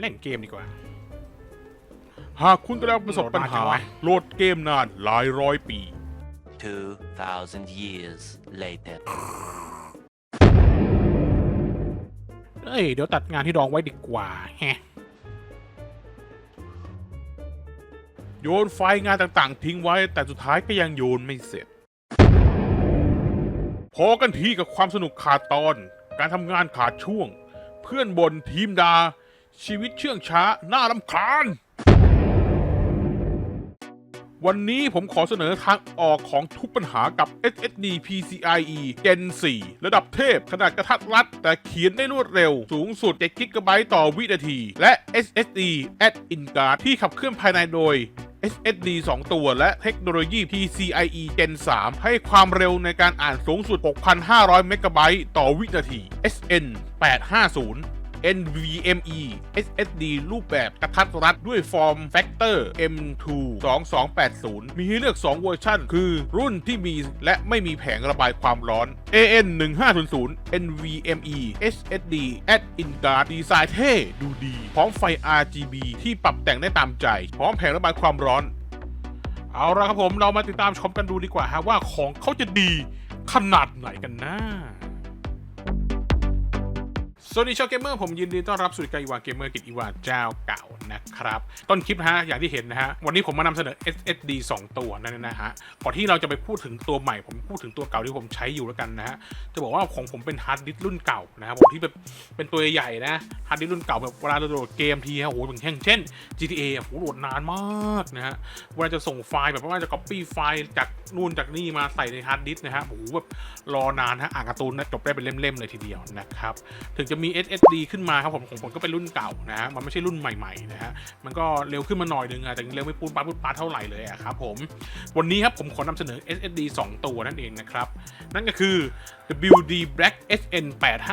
เล่นเกมดีกว่า หากคุณกำลังประสบปัญหาโหลดนานจังวะโหลดเกมนานหลายร้อยปี 2,000 years later. เอ้ย เดี๋ยวตัดงานที่ดองไว้ดีกว่าแฮะโยนไฟล์งานต่างๆ ทิ้งไว้ แต่สุดท้ายก็ยังโยนไม่เสร็จ พอกันทีกับความสนุกขาดตอน การทำงานขาดช่วง เพื่อนบนทีมดา ชีวิตเชื่องช้า น่ารำคาญ วันนี้ผมขอเสนอทางออกของทุกปัญหากับ SSD PCIe Gen 4 ระดับเทพ ขนาดกระทัดรัด แต่เขียนได้รวดเร็ว สูงสุด7 GB ต่อวินาที และ SSD Add in Card ที่ขับเคลื่อนภายในโดย SSD 2 ตัวและเทคโนโลยี PCIe Gen 3 ให้ความเร็วในการอ่านสูงสุด 6,500 เมกะไบต์ต่อวินาที SN 850 NVMe SSD รูปแบบกระทัดรัดด้วยฟอร์มแฟกเตอร์ M2 2280 มีให้เลือก 2 เวอร์ชันคือรุ่นที่มีและไม่มีแผงระบายความร้อน AN 1500 NVMe SSD Add in Card ดีไซน์เท่ดูดี พร้อมไฟ RGB ที่ปรับแต่งได้ตามใจ พร้อมแผงระบายความร้อน เอาละครับผมเรามาติดตามชมกันดูดีกว่าฮะว่าของเขาจะดีขนาดไหนกันนะ สวัสดีชาวเกมเมอร์ผมยินดีต้อนรับสู่รายการอีวาเกมเมอร์กิจอีวาเจ้าเก่านะครับ ต้นคลิปนะฮะอย่างที่เห็นนะฮะ วันนี้ผมมานำเสนอ SSD 2 ตัวนั่นนะฮะก่อนที่เราจะไปพูดถึงตัวใหม่ผมพูดถึงตัวเก่าที่ผมใช้อยู่แล้วกันนะฮะจะบอกว่าของผมเป็นฮาร์ดดิสก์รุ่นเก่านะครับผมที่แบบเป็นตัวใหญ่นะฮาร์ดดิสก์รุ่นเก่าแบบเวลาเราโหลดเกมทีฮะโอ้โหอย่างเช่นเช่น GTA โอะโหโหลดนานมากนะฮะเวลาจะส่งไฟล์แบบว่าจะ copy ไฟล์จากนู่นจากนี่มาใส่ในฮาร์ดดิสก์นะฮะโอ้โหแบบรอนานฮะอ่านการ์ตูนนะจบได้เป็นเล่มๆเลยทีเดียวนะครับถึงจะมี SSD ขึ้นมาครับผมของผมก็เป็นรุ่นเก่านะฮะมันไม่ใช่รุ่นใหม่ๆนะฮะมันก็เร็วขึ้นมาหน่อยนึงอะแต่ยังเร็วไม่ปูนปาดปูนปาดเท่าไหร่เลยอะครับผมวันนี้ครับผมขอนำเสนอ SSD 2 ตัวนั่นเองนะครับนั่นก็คือ WD Black SN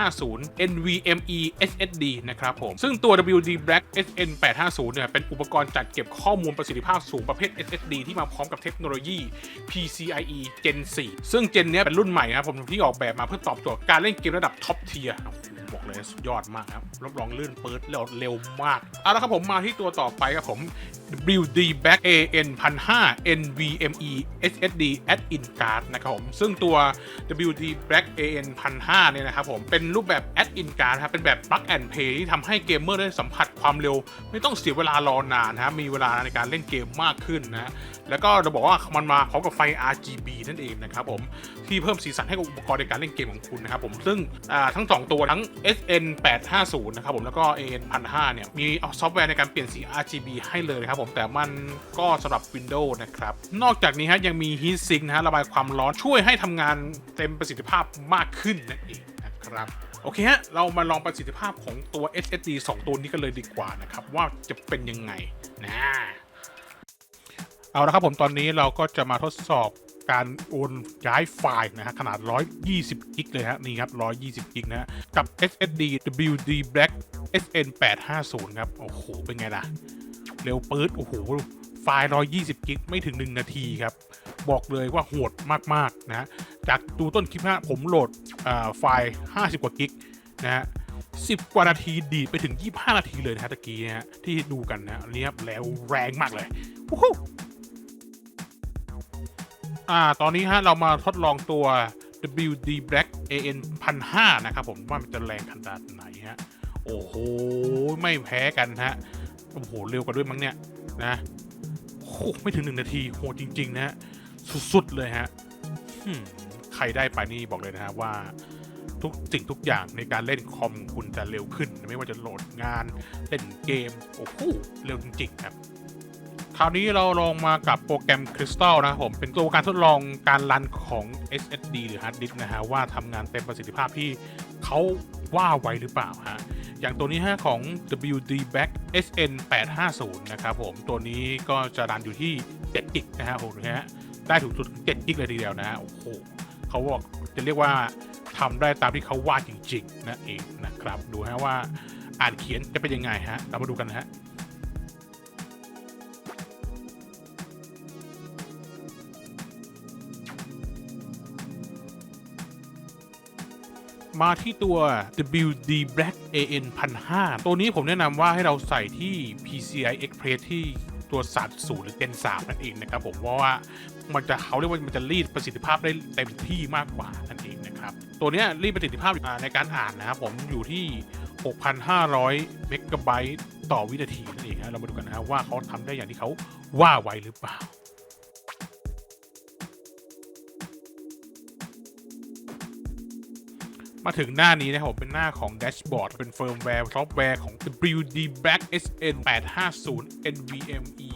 850 NVMe SSD นะครับผมซึ่งตัว WD Black SN 850เนี่ยเป็นอุปกรณ์จัดเก็บข้อมูลประสิทธิภาพสูงประเภท SSD ที่มาพร้อมกับเทคโนโลยี PCIe Gen 4 ซึ่ง Gen เนี้ยเป็นรุ่นใหม่นะครับผมที่ออกแบบมาเพื่อตอบโจทย์การเล่นเกมระดับท็อปเทียร์ สุดยอดมากครับรับรองลื่นเปิดแล้วเร็วมากเอาละครับผมมาที่ตัวต่อไปครับผม WD Black AN 1005 NVMe SSD Add-in Card นะครับผม ซึ่งตัว WD Black AN 1005เนี่ยนะครับผม เป็นรูปแบบ Add-in Card นะครับ เป็นแบบ Plug and Play ที่ทำให้เกมเมอร์ได้สัมผัสความเร็ว ไม่ต้องเสียเวลารอนานนะมีเวลาในการเล่นเกมมากขึ้นนะ แล้วก็จะบอกว่ามันมาพร้อมกับไฟ RGB นั่นเองนะครับผม ที่เพิ่มสีสันให้กับอุปกรณ์ในการเล่นเกมของคุณนะครับผม ซึ่งทั้ง 2 ตัวทั้ง SN 850นะครับผม แล้วก็ AN 1005เนี่ย มีซอฟต์แวร์ในการเปลี่ยนสี RGB ให้เลยนะครับผมแต่มันก็สำหรับ Windows นะครับ นอกจากนี้ฮะยังมี Heat Sink นะฮะระบายความร้อนช่วยให้ทำงานเต็มประสิทธิภาพมากขึ้นนั่นเองนะครับโอเคฮะ เรามาลองประสิทธิภาพของตัว SSD 2 ตัวนี้กันเลยดีกว่านะครับ ว่าจะเป็นยังไงนะเอาละครับผมตอนนี้เราก็จะมาทดสอบการโอนย้ายไฟล์นะฮะขนาด 120 กิกเลยฮะนี่ครับ 120 กิกนะฮะกับ SSD WD Black SN 850 ครับ โอ้โห เป็นไงล่ะ เร็วปื๊ดโอ้โหไฟล์ 120 กิกไม่ถึง 1 นาทีครับ บอกเลยว่าโหดมาก ๆนะฮะจากดูต้นคลิปฮะผมโหลดไฟล์ 50 กว่ากิกนะฮะ10 กว่านาทีดีไปถึง 25 นาทีเลยนะฮะตะกี้นะฮะที่ดูกันนะฮะอันนี้ครับแล้วแรงมากเลยวู้ฮู้อ่าตอนนี้ฮะเรามาทดลองตัว WD Black AN 1005 นะครับผมว่ามันจะแรงขนาดไหนฮะ โอ้โห ไม่แพ้กันฮะ โอ้โห เร็วกว่าด้วยมั้งเนี่ยนะโอ้โหไม่ถึงหนึ่งนาทีโหจริง ๆ นะฮะสุด ๆ เลยฮะอืมใครได้ไปนี่บอกเลยนะฮะว่าทุกสิ่งทุกอย่างในการเล่นคอมคุณจะเร็วขึ้น ไม่ว่าจะโหลดงานเล่นเกม โอ้โหเร็วจริง ๆ ครับ คราวนี้เราลองมากับโปรแกรม Crystal นะครับผม เป็นตัวการทดลองการรันของ SSD หรือ Hard Disk นะฮะ ว่าทำงานเต็มประสิทธิภาพที่เขาว่าไวหรือเปล่าฮะ อย่างตัวนี้ฮะของ WD Back SN 850นะครับผม ตัวนี้ก็จะรันอยู่ที่7กิกนะฮะโอ้โหฮะ ได้ถึงสุด7กิกเลยทีเดียวนะฮะ โอ้โหเขาบอกจะเรียกว่าทำได้ตามที่เขาว่าจริงๆนั่นเองนะครับ ดูฮะว่าอ่านเขียนจะเป็นยังไงฮะ เรามาดูกันนะฮะ มาที่ตัว WD Black AN 1005ตัวนี้ผมแนะนำว่าให้เราใส่ที่ PCI Express ที่ตัว30หรือ Gen 3นั่นเองนะครับผมเพราะว่ามันจะเขาเรียกว่ามันจะรีดประสิทธิภาพได้เต็มที่มากกว่านั่นเองนะครับ ตัวนี้รีดประสิทธิภาพในการอ่านนะครับผมอยู่ที่ 6,500 เมกะไบต์ต่อวินาทีนั่นเองนะเรามาดูกันนะครับว่าเขาทำได้อย่างที่เขาว่าไว้หรือเปล่า มาถึงหน้านี้นะครับผมเป็นหน้าของแดชบอร์ดเป็นเฟิร์มแวร์ซอฟต์แวร์ของ WD Black SN 850 NVMe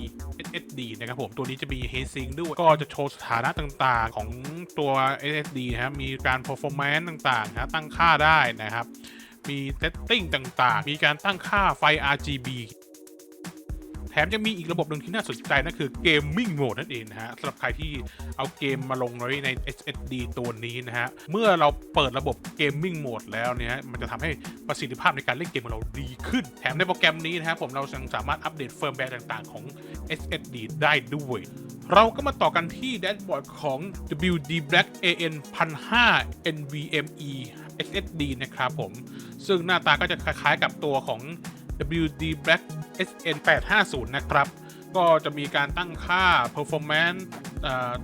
SSD นะครับผมตัวนี้จะมี Heatsink ด้วยก็จะโชว์สถานะต่างๆ ของตัว SSD นะครับมีการ performance ต่างๆนะตั้งค่าได้นะครับ มี setting ต่างๆ มีการตั้งค่าไฟ RGB มยังมีอีกระบบหนึ่งที่น่าสนใจนั่นคือ Gaming Mode นั่นเองนะฮะสำหรับใครที่เอาเกมมาลงไว้ใน SSD ตัวนี้นะฮะ เมื่อเราเปิดระบบ Gaming Mode แล้วเนี่ยมันจะทำให้ประสิทธิภาพในการเล่นเกมของเราดีขึ้น แถมในโปรแกรมนี้นะครับผมเรายังสามารถอัปเดตเฟิร์มแวร์ต่างๆของ SSD ได้ด้วยเราก็มาต่อกันที่แดชบอร์ดของ WD Black AN 1005 NVMe SSD นะครับผม ซึ่งหน้าตาก็จะคล้ายๆกับตัวของ WD Black SN 850นะครับ ก็จะมีการตั้งค่า performance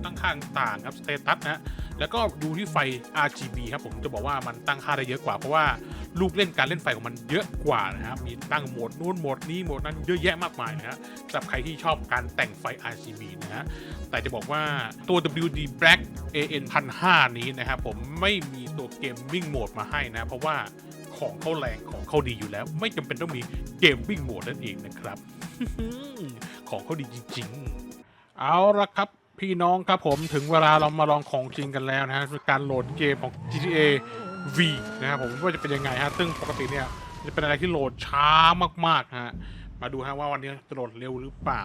ตั้งค่าต่างๆครับ status นะแล้วก็ดูที่ไฟ RGB ครับผมจะบอกว่ามันตั้งค่าได้เยอะกว่า เพราะว่าลูกเล่นการเล่นไฟของมันเยอะกว่านะครับมีตั้งโหมดนู้นโหมดนี้โหมดนั้นเยอะแยะมากมายนะฮะสำหรับใครที่ชอบการแต่งไฟ RGB นะฮะแต่จะบอกว่าตัว WD Black AN 1005นี้นะครับผมไม่มีตัวเกมวิ่งโหมดมาให้นะ เพราะว่า ของเขาแรงของเขาดีอยู่แล้ว ไม่จำเป็นต้องมีเกมวิ่งโหมดนั่นเองนะครับ ของเขาดีจริง ๆ เอาละครับพี่น้องครับผมถึงเวลาเรามาลองของจริงกันแล้วนะฮะการโหลดเกมของ GTA V นะครับผมว่าจะเป็นยังไงฮะซึ่งปกติเนี่ยจะเป็นอะไรที่โหลดช้ามากๆฮะมาดูฮะว่าวันนี้จะโหลดเร็วหรือเปล่า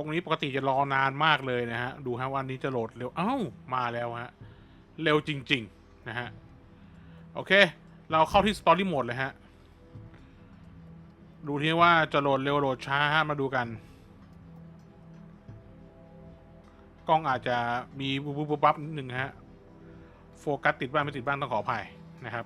รงนี้ปกติจะรอนานมากเลยนะฮะ ดูฮะวันนี้จะโหลดเร็ว เอ้า มาแล้วฮะ เร็วจริง ๆ นะฮะ โอเค เราเข้าที่ Story Mode เลยฮะ ดูที่ว่าจะโหลดเร็วโหลดช้าฮะ มาดูกัน กล้องอาจจะมีบุบบุบบับนิดนึงฮะ โฟกัสติดบ้างไม่ติดบ้างต้องขออภัยนะครับ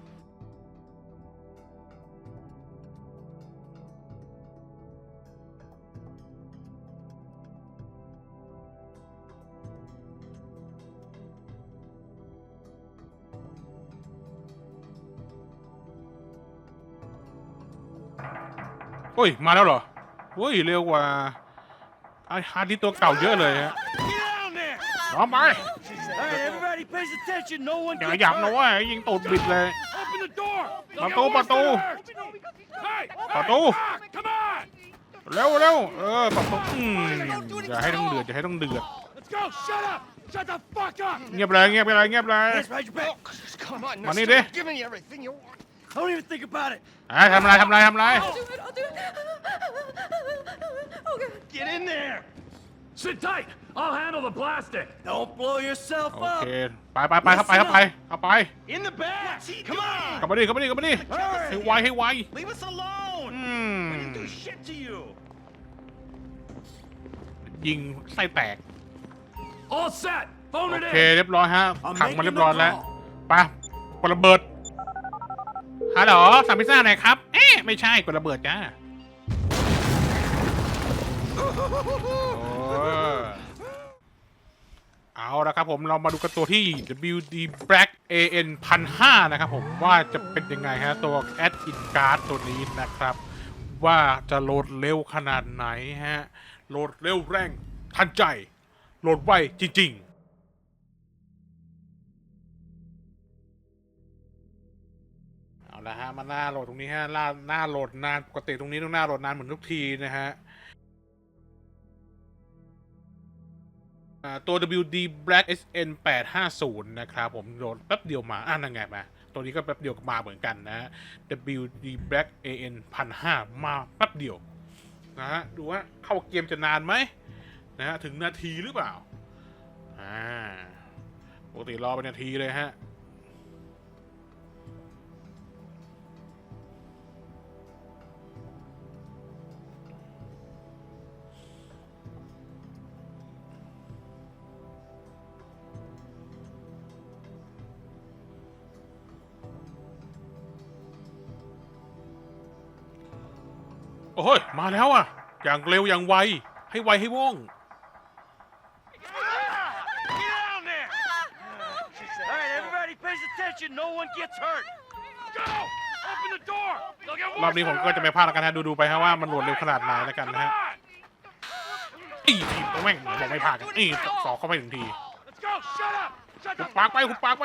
โอ้ย มาแล้วเหรอเฮ้ย เร็วกว่าไอ้ฮาร์ดที่ตัวเก่าเยอะเลยฮะ Get down there! น้องไป Hey, everybody pays attention. No one อย่า gets หยับนะ hurt. เว่ายิงตูดบิดเลย Open the door. Bà Don't tu, get bà worse tu. than hurt. Hey, Bà hey, tu. Doc, Come on. เร็วเร็วเออแบบอืมอย่าให้ต้องเดือดอย่าให้ต้องเดือด Let's go. Shut up. Shut the fuck up. เงียบเลยเงียบเลยเงียบเลย Let's ride your back. Come on, Mà now, đi stop đi. giving me everything you want. Don't even think about it. อ่ะทำอะไรทำอะไรทำอะไร I'll do it. I'll do it. Oh god. Get in there. Sit tight. I'll handle the plastic. Don't blow yourself โอเค up. ไปไปไปเข้าไปเข้าไปเข้าไป In the back. Come on. เข้ามาดิเข้ามาดิเข้ามาดิให้ไวให้ไว Leave us alone. อืม We didn't do shit to you. ยิงไส้แตก All set. โอ Phone เค เรียบร้อยฮะขังมาเรียบร้อยแล้วไปกดระเบิด ฮัลโหลสั่งพิซซ่าหน่อยครับ เอ๊ะไม่ใช่กดระเบิดจ้าเอาละครับผมเรามาดูกันตัวที่ WD Black AN 1005นะครับผมว่าจะเป็นยังไงฮะ ตัว Add in Card ตัวนี้นะครับ ว่าจะโหลดเร็วขนาดไหนฮะ โหลดเร็วแรงทันใจ โหลดไวจริง ๆ ละฮะมาหน้าโหลดตรงนี้ฮะหน้าหน้าโหลดนานปกติตรงนี้ต้องหน้าโหลดนานเหมือนทุกทีนะฮะตัว WD Black SN 850นะครับผมโหลดแป๊บเดียวมาอ่านั่นไงมาตัวนี้ก็แป๊บเดียวมาเหมือนกันนะฮะ WD Black AN 1005มาแป๊บเดียวนะฮะดูว่าเข้าเกมจะนานไหมนะฮะถึงนาทีหรือเปล่าอ่าปกติรอเป็นนาทีเลยฮะ โอ้ย มาแล้วอะ อย่างเร็วอย่างไว ให้ไวให้ว่อง Get down there! All right, everybody pays attention. No one gets hurt. Go! Open the door. They'll get รอบนี้ผมก็จะไม่พลาดแล้วกันฮะ ดูๆไปฮะว่ามันโหลดเร็วขนาดไหนแล้วกันนะฮะอีทีบแม่งบอกไม่พลาดกันอีสอกเข้าไปหนึ่งที Let's go. Shut up. Shut หุ the บปากไปหุบปากไป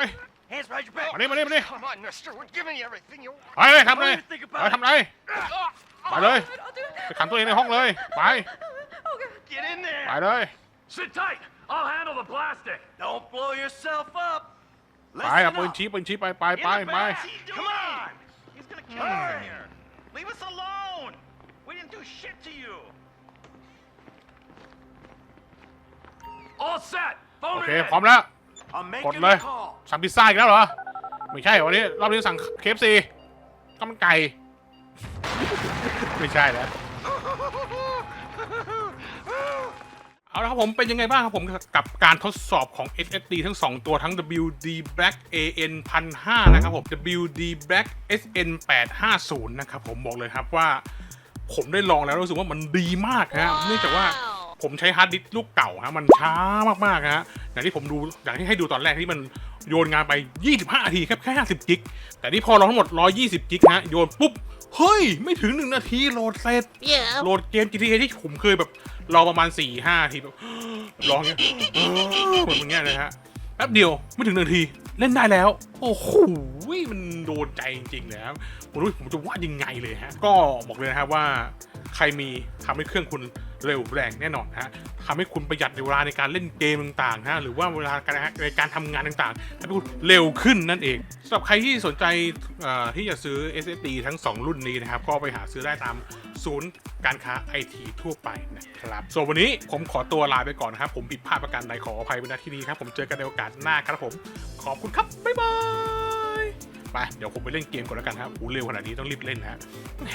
Hands behind your back. มาดิมาดิมาดิ Come on, mister. We're giving you everything you want. ไปเลยทำเลย What do you think about ไปทำเลย ไปเลยไปขังตัวเองในห้องเลยไป Get in there. ไปเลย Sit tight. I'll handle the plastic. Don't blow yourself up. ไปเอาปืนชี้ปืนชี้ไปไปไปไป Come on. He's gonna kill us in here. Leave us alone. We didn't do shit to you. All set. โอ Phone เค it in. พร้อมแล้ว I'm making กดเลย the call. สั่งพิซซ่าอีกแล้วเหรอ ไม่ใช่วันนี้ รอบนี้สั่งเคฟซีก็มันไก่ ไม่ใช่แล้ว เอาละครับผมเป็นยังไงบ้างครับผมกับการทดสอบของ SSD ทั้ง 2 ตัวทั้ง WD Black AN 1005นะครับผม WD Black SN 850นะครับผมบอกเลยครับว่า ผมได้ลองแล้วรู้สึกว่ามันดีมากฮะเนื่องจากว่าผมใช้ฮาร์ดดิสก์ลูกเก่าฮะมันช้ามากๆฮะอย่างที่ผมดูอย่างที่ให้ดูตอนแรกที่มันโยนงานไป 25นาทีแค่แค่50กิกแต่นี่พอเราทั้งหมด 120กิกฮะโยนปุ๊บ เฮ้ย ไม่ถึง1นาทีโหลดเสร็จ Yeah. โหลดเกม GTA ที่ผมเคยแบบรอประมาณ4 5ทีแบบรอเงี้ยเหมือนอย่างเงี้ยเลยฮะแป๊บเดียวไม่ถึงหนึ่งนาทีเล่นได้แล้ว โอ้โหมันโดนใจจริงๆเลยครับผมรู้ผมจะว่ายังไงเลยฮะ ก็บอกเลยนะครับว่าใครมีทำให้เครื่องคุณ เร็วแรงแน่นอนฮะทำให้คุณประหยัดเวลาในการเล่นเกมต่างๆฮะหรือว่าเวลาการในการทำงานต่างๆให้คุณเร็วขึ้นนั่นเองสำหรับใครที่สนใจที่จะซื้อ SSD ทั้ง 2 รุ่นนี้นะครับ ก็ไปหาซื้อได้ตามศูนย์การค้าไอทีทั่วไปนะครับส่วนวันนี้ผมขอตัวลาไปก่อนนะครับผมผิดพลาดประการใดขออภัยไว้ณที่นี้ครับผมเจอกันในโอกาสหน้าครับผมขอบคุณครับบ๊ายบายไปเดี๋ยวผมไปเล่นเกมก่อนแล้วกันครับอูเร็วขนาดนี้ต้องรีบเล่นนะฮะแหม